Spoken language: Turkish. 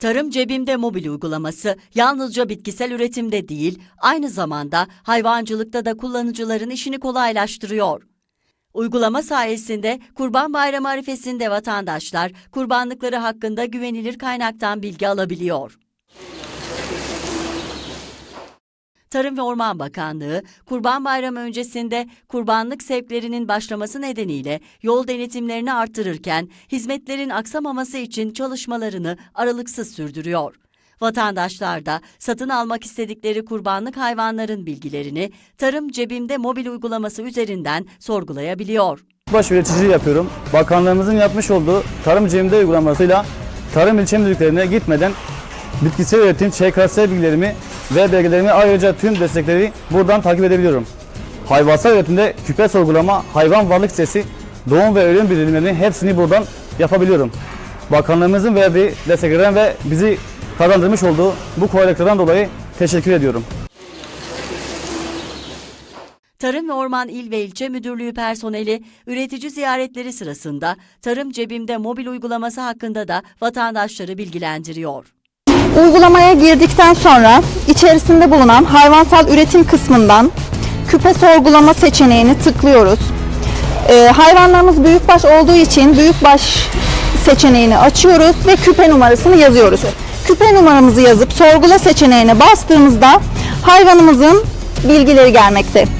Tarım Cebimde mobil uygulaması yalnızca bitkisel üretimde değil, aynı zamanda hayvancılıkta da kullanıcıların işini kolaylaştırıyor. Uygulama sayesinde Kurban Bayramı arifesinde vatandaşlar kurbanlıkları hakkında güvenilir kaynaktan bilgi alabiliyor. Tarım ve Orman Bakanlığı, Kurban Bayramı öncesinde kurbanlık sevklerinin başlaması nedeniyle yol denetimlerini artırırken hizmetlerin aksamaması için çalışmalarını aralıksız sürdürüyor. Vatandaşlar da satın almak istedikleri kurbanlık hayvanların bilgilerini Tarım Cebimde mobil uygulaması üzerinden sorgulayabiliyor. Baş üreticiliği yapıyorum. Bakanlığımızın yapmış olduğu tarım cebimde uygulamasıyla tarım ilçe müdürlüklerine gitmeden bitkisel üretim, ÇKS bilgilerimi ve belgelerimi ayrıca tüm destekleri buradan takip edebiliyorum. Hayvansal üretimde küpe sorgulama, hayvan varlık sitesi, doğum ve ölüm bildirimlerini hepsini buradan yapabiliyorum. Bakanlığımızın verdiği desteklerden ve bizi kazandırmış olduğu bu kolaylıklardan dolayı teşekkür ediyorum. Tarım ve Orman İl ve İlçe Müdürlüğü personeli üretici ziyaretleri sırasında Tarım Cebimde mobil uygulaması hakkında da vatandaşları bilgilendiriyor. Uygulamaya girdikten sonra içerisinde bulunan hayvansal üretim kısmından küpe sorgulama seçeneğini tıklıyoruz. Ee, hayvanlarımız büyükbaş olduğu için büyükbaş seçeneğini açıyoruz ve küpe numarasını yazıyoruz. Küpe numaramızı yazıp sorgula seçeneğine bastığımızda hayvanımızın bilgileri gelmekte.